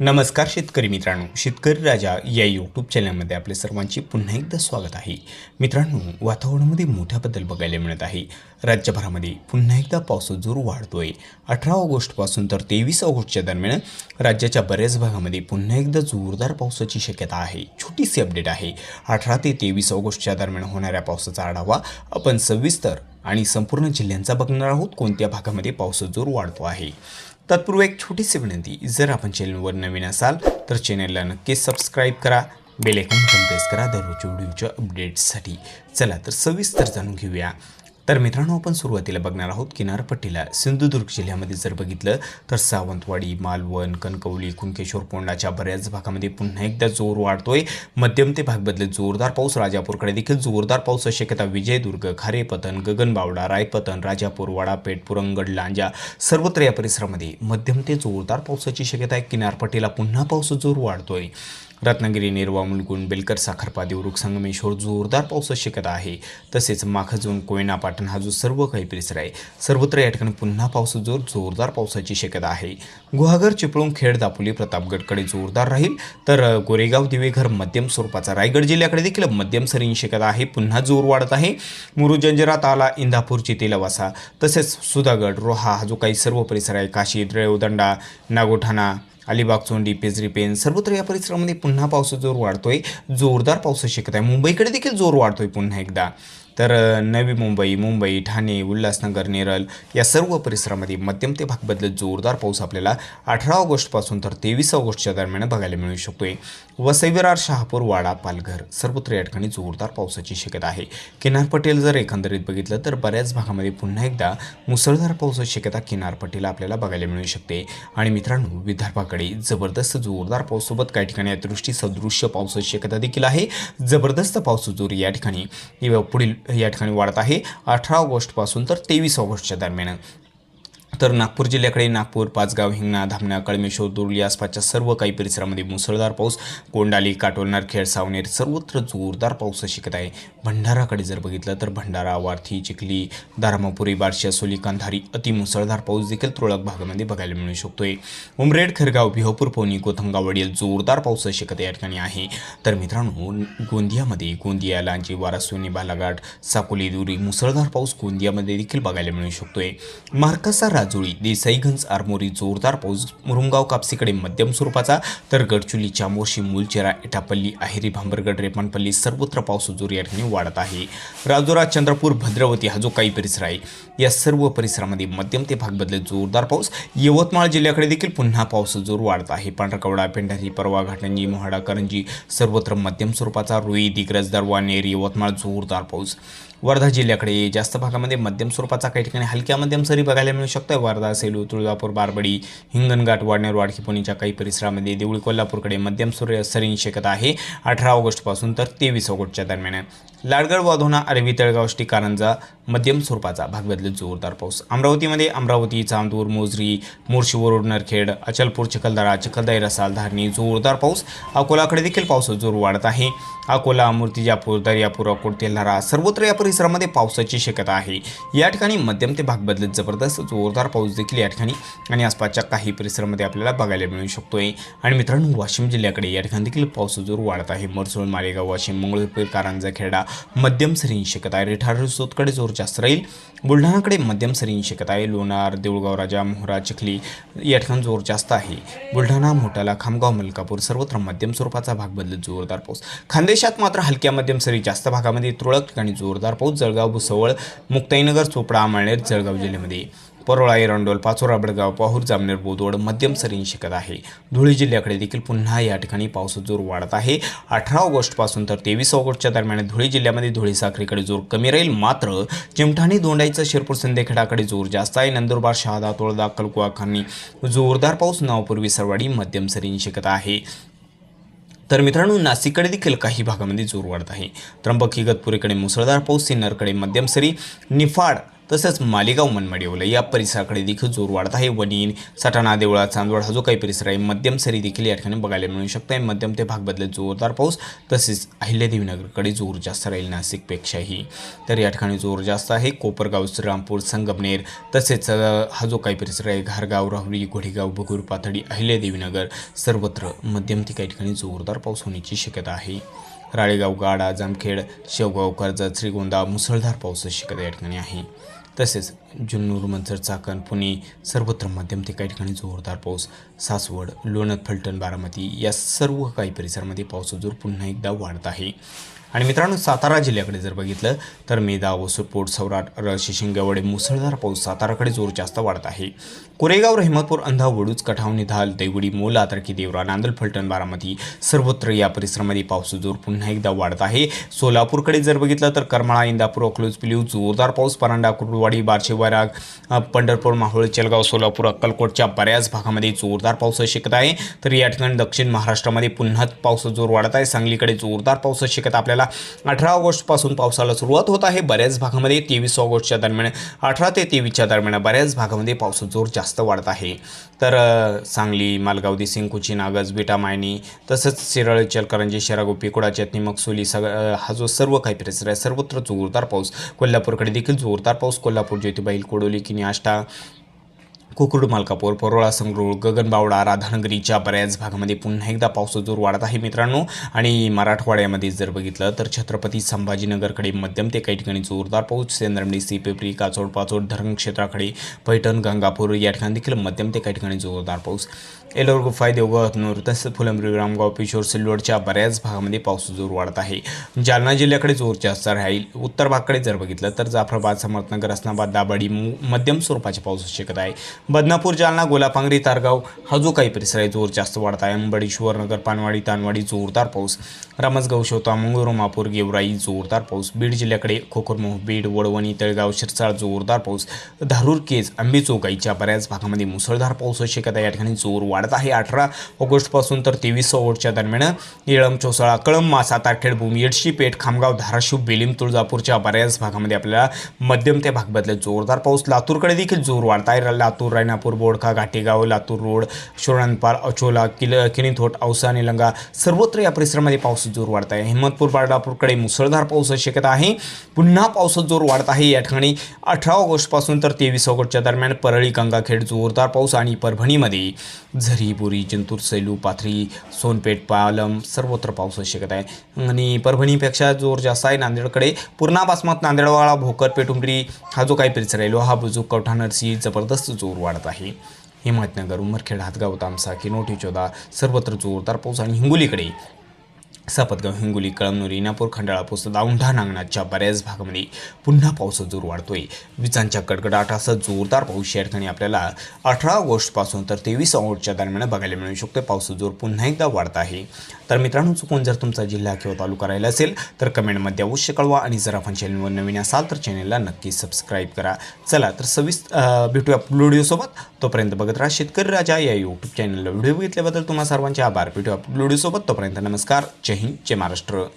नमस्कार शेतकरी मित्रांनो शेतकरी राजा या यूट्यूब चॅनलमध्ये आपले सर्वांचे पुन्हा एकदा स्वागत आहे. मित्रांनो वातावरणामध्ये मोठा बदल बघायला मिळत आहे. राज्यभरामध्ये पुन्हा एकदा पावसाचा जोर वाढतोय. अठरा ऑगस्टपासून तर तेवीस ऑगस्टच्या दरम्यान राज्याच्या बऱ्याच भागामध्ये पुन्हा एकदा जोरदार पावसाची शक्यता आहे. छोटीशी अपडेट आहे. अठरा ते तेवीस ऑगस्टच्या दरम्यान होणाऱ्या पावसाचा आढावा आपण सविस्तर आणि संपूर्ण जिल्ह्यांचा बघणार आहोत. कोणत्या भागामध्ये पावसाचा जोर वाढतो आहे? तत्पूर्वी एक छोटीशी विनंती जर आपण चॅनलवर नवीन असाल तर चॅनलला नक्कीच सबस्क्राईब करा बेल आयकॉन पण प्रेस करा दररोजच्या व्हिडिओच्या अपडेट्ससाठी चला तर सविस्तर जाणून घेऊया. तर मित्रांनो आपण सुरुवातीला बघणार आहोत किनारपट्टीला. सिंधुदुर्ग जिल्ह्यामध्ये जर बघितलं तर सावंतवाडी मालवण कणकवली कुणकेश्वर पोंडाच्या बऱ्याच भागामध्ये पुन्हा एकदा जोर वाढतोय. मध्यम ते भाग बदलत जोरदार पाऊस राजापूरकडे देखील जोरदार पाऊस शक्यता विजयदुर्ग खारेपतन गगनबावडा रायपतन राजापूर वाडापेठ पुरंगड लांजा सर्वत्र या परिसरामध्ये मध्यम ते जोरदार पावसाची शक्यता आहे. किनारपट्टीला पुन्हा पाऊस जोर वाढतोय. रत्नागिरी निर्वा मुलगुण बेलकर साखरपा देवरुख संगमेश्वर जोरदार पावसाची शक्यता आहे. तसेच माखजून कोयना पाटण हा जो सर्व काही परिसर आहे सर्वत्र या ठिकाणी पुन्हा पाऊस जोर जोरदार पावसाची शक्यता आहे. गुहागर चिपळूण खेड दापोली प्रतापगडकडे जोरदार राहील. तर गोरेगाव दिवेघर मध्यम स्वरूपाचा रायगड जिल्ह्याकडे देखील मध्यम सरींची शक्यता आहे. पुन्हा जोर वाढत आहे. मुरुजंजरात आला ताला इंदापूर चितेलवासा तसेच सुधागड रोहा हा जो काही सर्व परिसर आहे काशी द्रयोदंडा नागोठाणा अलिबाग चोंडी पेजरी पेन सर्वत्र या परिसरामध्ये पुन्हा पावसाचा जोर वाढतोय. जोरदार पावसाची शक्यता आहे. मुंबईकडे देखील जोर वाढतोय पुन्हा एकदा. तर नवी मुंबई मुंबई ठाणे उल्हासनगर नेरळ या सर्व परिसरामध्ये मध्यम ते भाग बदलत जोरदार पाऊस आपल्याला अठरा ऑगस्टपासून तर तेवीस ऑगस्टच्या दरम्यान बघायला मिळू शकतोय. वसईविरार शहापूर वाडा पालघर सर्वत्र या ठिकाणी जोरदार पावसाची शक्यता आहे. किनारपट्टीला जर एकंदरीत बघितलं तर बऱ्याच भागामध्ये पुन्हा एकदा मुसळधार पावसाची शक्यता किनारपट्टीला आपल्याला बघायला मिळू शकते. आणि मित्रांनो विदर्भाकडे जबरदस्त जोरदार पाऊससोबत काही ठिकाणी अदृष्टी सदृश्य पावसाची शक्यता देखील आहे. जबरदस्त पाऊस जोर या ठिकाणी. पुढील या ठिकाणी वाढत आहे. अठरा ऑगस्टपासून तर तेवीस ऑगस्टच्या दरम्यान. तर नागपूर जिल्ह्याकडे नागपूर पाचगाव हिंगणा धामणा कळमेश्वर दुर्ली आसपासच्या सर्व काही परिसरामध्ये मुसळधार पाऊस कोंडाली काटोलनार खेड सावनेर सर्वत्र जोरदार पाऊस शिकत आहे. भंडाराकडे जर बघितलं तर भंडारा वार्थी चिखली दारामापुरी बार्शी असोली कांधारी अति मुसळधार पाऊस देखील तुरळक भागामध्ये बघायला मिळू शकतोय. उमरेड खरगाव भिहोपूर पवनी कोथंगाव वडील जोरदार पाऊस शिकत या ठिकाणी आहे. तर मित्रांनो गोंदियामध्ये गोंदिया लांजी वारासोनी बालाघाट साकोली दुरी मुसळधार पाऊस गोंदियामध्ये देखील बघायला मिळू शकतोय. राज राजुळी देसाईगंज आरमोरी जोरदार पाऊस मुरुमगाव कापसीकडे मध्यम स्वरूपाचा तर गडचुली चामोर्शी मुलचेरा एटापल्ली अहेरी भांबरगड रेपानपल्ली सर्वत्र पाऊस जोर या ठिकाणी वाढत आहे. राजुरा चंद्रपूर भद्रावती हा जो काही परिसर आहे या सर्व परिसरामध्ये मध्यम ते भाग बदलत जोरदार पाऊस. यवतमाळ जिल्ह्याकडे देखील पुन्हा पाऊस जोर वाढत आहे. पांढरकवडा पेंढारी परवा घाटंजी मोहाडा करंजी सर्वत्र मध्यम स्वरूपाचा रुई दिग्रज दरवा यवतमाळ जोरदार पाऊस. वर्धा जिल्ह्याकडे. जास्त भागामध्ये मध्यम स्वरूपाचा काही ठिकाणी हलक्या मध्यम सरी बघायला मिळू शकतोय. वर्धा सेलू तुळजापूर बारबडी हिंगणघाट वाडनेर वाडकीपुणीच्या काही परिसरामध्ये देऊळ कोल्हापूरकडे मध्यम सूर्य सरींची शक्यता आहे. अठरा ऑगस्टपासून तर तेवीस ऑगस्टच्या दरम्यान. लाडगड वाधोना अरवी तळगावष्टी कारंजा मध्यम स्वरूपाचा भाग बदलत जोरदार पाऊस. अमरावतीमध्ये अमरावती चांदूर मोजरी मोर्शीवरोड नरखेड अचलपूर चिखलदरा चिखलदाई रसाल धारणी जोरदार पाऊस. अकोलाकडे देखील पावसाचा जोर वाढत आहे. अकोला मूर्तिजापूर दर्यापूर अकोट तेल्हारा सर्वत्र या परिसरामध्ये पावसाची शक्यता आहे. या ठिकाणी मध्यम ते भाग बदलत जबरदस्त जोरदार पाऊस देखील या ठिकाणी आणि आसपासच्या काही परिसरामध्ये आपल्याला बघायला मिळू शकतोय. आणि मित्रांनो वाशिम जिल्ह्याकडे या ठिकाणी देखील पावसाचा जोर वाढत आहे. मरसोळ मालेगाव वाशिम मंगळूरपूर कारंजा खेडा मध्यम सरींची शक्यता आहे. रेठार सोतकडे जोर जास्त राहील बुलढाणाकडे मध्यम सरींची शक्यता आहे लोणार देऊळगाव राजा मोहरा चिखली या ठिकाणी जोर जास्त आहे. बुलढाणा मोठाला खामगाव मलकापूर सर्वत्र मध्यम स्वरूपाचा भाग बदलत जोरदार पाऊस. खानदेशात मात्र हलक्या मध्यम सरी जास्त भागामध्ये तुरळक ठिकाणी जोरदार पाऊस. जळगाव भुसवळ मुक्ताईनगर चोपडा माळनेर जळगाव जिल्ह्यामध्ये. परोळा एरंडोल पाचोरा बडगाव पाहूर जामनेर बोदवड मध्यम सरींनी शिकत आहे. धुळे जिल्ह्याकडे देखील पुन्हा या ठिकाणी पावसाचा जोर वाढत आहे. अठरा ऑगस्टपासून तर तेवीस ऑगस्टच्या दरम्यान धुळे जिल्ह्यामध्ये धुळे साखरेकडे जोर कमी राहील. मात्र चिमठाणी दोंडाईचा शिरपूर सिंदेखेडाकडे जोर जास्त आहे. नंदुरबार शहादा तोळदा कलकुवा खानी जोरदार पाऊस नावपूर्वी सरवाडी मध्यम सरींनी शिकत आहे. तर मित्रांनो नाशिककडे देखील काही भागामध्ये जोर वाढत आहे. त्र्यंबक इगतपुरीकडे मुसळधार पाऊस सिन्नरकडे मध्यम सरी निफाड तसंच मालेगाव मनमाडी या परिसराकडे देखील जोर वाढत आहे. वनीन सटाणा देवळा चांदवड हा जो काही परिसर आहे मध्यम सरी देखील या ठिकाणी बघायला मिळू शकते. मध्यम ते भाग बदलत जोरदार पाऊस तसेच अहिल्यादेवीनगरकडे जोर जास्त राहील नाशिकपेक्षाही. तर या ठिकाणी जोर जास्त आहे. कोपरगाव श्रीरामपूर संगमनेर तसेच हा जो काही परिसर आहे घारगाव राहुरी घोडेगाव बगूर पाथडी अहिल्यादेवीनगर सर्वत्र मध्यम ते काही ठिकाणी जोरदार पाऊस होण्याची शक्यता आहे. राळेगाव गाडा जामखेड शेवगाव कर्जत श्रीगोंदा मुसळधार पावसाची शक्यता या ठिकाणी आहे. तसेच जुन्नूर मंचर चाकण पुणे सर्वत्र मध्यम ते काही ठिकाणी जोरदार पाऊस सासवड लोणद फलटण बारामती या सर्व काही परिसरामध्ये पावसाचा जोर पुन्हा एकदा वाढत आहे. आणि मित्रांनो सातारा जिल्ह्याकडे जर बघितलं तर मेदा वसूरपोट सौराट रळशी शिंगवडे मुसळधार पाऊस साताराकडे जोर जास्त वाढत आहे. कोरेगाव रहमतपूर अंधा वडूज कठाव निधाल देवडी मोला तर्की देवरा नांदल फलटण बारामती सर्वत्र या परिसरामध्ये पावसाचा जोर पुन्हा एकदा वाढत आहे. सोलापूरकडे जर बघितलं तर करमाळा इंदापूर अकलूज पिलीव जोरदार पाऊस परांडा कुर्डवाडी बारशेवाराग पंढरपूर माहोळ चेलगाव सोलापूर अक्कलकोटच्या बऱ्याच भागामध्ये जोरदार पाऊस शिकत आहे. तर या ठिकाणी दक्षिण महाराष्ट्रामध्ये पुन्हा पावसाचा जोर वाढत आहे. सांगलीकडे जोरदार पाऊस शिकत आपल्याला अठरा ऑगस्टपासून पावसाला सुरुवात होत आहे. बऱ्याच भागामध्ये तेवीस ऑगस्टच्या दरम्यान अठरा ते तेवीसच्या दरम्यान बऱ्याच भागामध्ये पावसाचा जोर जास्त वाढत आहे. तर सांगली मालगाव दिसिंग नागज बेटा मायनी तसंच शिरळ चलकरंजी शेरागोपी कुडा चटणी सग हा जो सर्व काही परिसर आहे सर्वत्र जोरदार पाऊस. कोल्हापूरकडे देखील जोरदार पाऊस. कोल्हापूर ज्योतिबाईल कोडोली किनी आष्टा कुकुड मालकापूर परोळा संगरूळ गगनबावडा राधानगरीच्या बऱ्याच भागामध्ये पुन्हा एकदा पावसाचा जोर वाढत आहे मित्रांनो आणि मराठवाड्यामध्ये जर बघितलं तर छत्रपती संभाजीनगरकडे मध्यम ते काही ठिकाणी जोरदार पाऊस सेंद्रमडी सी पेपरी काचोड पाचोड धरण क्षेत्राकडे पैठण गंगापूर या ठिकाणी देखील मध्यम ते काही ठिकाणी जोरदार पाऊस. एलोर गुफाय देवगाव तसंच फुलंब्री रामगाव पिशोर सिल्लोडच्या बऱ्याच भागामध्ये पावसाचा जोर वाढत आहे. जालना जिल्ह्याकडे जोर जास्त राहील. उत्तर भागाकडे जर बघितलं तर जाफराबाद समर्थनगर असनाबाद दाबाडी मु- मध्यम स्वरूपाच्या पावसाची शक्यता आहे. बदनापूर जालना गोलापांगरी तारगाव हा जो काही परिसर आहे जोर जास्त वाढत आहे. अंबडेश्वर नगर पानवाडी तानवाडी जोरदार पाऊस. रामसगाव शेवता मंगळूर मापूर गेवराई जोरदार पाऊस. बीड जिल्ह्याकडे खोखरमोह बीड वडवणी तळगाव शिरसाळ जोरदार पाऊस. धारूर केज आंबेचोगाईच्या बऱ्याच भागामध्ये मुसळधार पाऊस. शक्यता या ठिकाणी जोर वाढत आहे. अठरा ऑगस्टपासून तर तेवीस ऑगस्टच्या दरम्यान इळम चोसाळा कळंब तारखेड भूमी येडशी पेठ खामगाव धाराशिव बेलीम तुळजापूरच्या बऱ्याच भागामध्ये आपल्याला मध्यम ते भाग जोरदार पाऊस. लातूरकडे देखील जोर वाढत आहे. लातूर रायनापूर बोडखा घाटेगाव लातूर रोड शोरणपाल अचोला किल किनीथोट औसा निलंगा सर्वत्र या परिसरामध्ये पाऊस जोर वाढत आहे. हिंमतपूर बारडापूरकडे मुसळधार पावसाची शक्यता आहे. पुन्हा पावसाचा जोर वाढत आहे. या ठिकाणी अठरा ऑगस्टपासून तर तेवीस ऑगस्टच्या दरम्यान परळी गंगाखेड जोरदार पाऊस आणि परभणीमध्ये झरी बोरी सैलू पाथरी सोनपेठ पालम सर्वत्र पावसाची शक्यता आहे. आणि परभणीपेक्षा जोर जास्त आहे. नांदेडकडे पूर्णापासमात बासमत भोकर पेटुंबरी हा जो काही परिसर आहे लोहा बुजुक कवठा नरसी जबरदस्त जोर वाढत आहे. हिमायतनगर उमरखेड हातगाव तामसा किनोटी चोदा सर्वत्र जोरदार पाऊस आणि हिंगोलीकडे सापतगाव हिंगोली कळमनुरी इनापूर खंडाळा पुसद औंढा नांगणाच्या बऱ्याच भागामध्ये पुन्हा पावसाचा जोर वाढतोय. विजांच्या कडकडाटासह जोरदार पाऊस या ठिकाणी आपल्याला अठरा ऑगस्टपासून तर तेवीस ऑगस्टच्या दरम्यान बघायला मिळू शकतो पावसाचा जोर पुन्हा एकदा वाढत आहे. तर मित्रांनो चुकून जर तुमचा जिल्हा किंवा तालुका राहिला असेल तर कमेंटमध्ये अवश्य कळवा आणि जर आपण चॅनलवर नवीन असाल तर चॅनलला नक्की सबस्क्राईब करा. चला तर सव्वीस भेटूया व्हिडिओसोबत तोपर्यंत बघत राहा शेतकरी राजा या यूट्यूब चॅनलला व्हिडिओ बघितल्याबद्दल तुम्हाला सर्वांचे आभार. भेटूया व्हिडिओसोबत तोपर्यंत नमस्कार. जय हिंद जय महाराष्ट्र.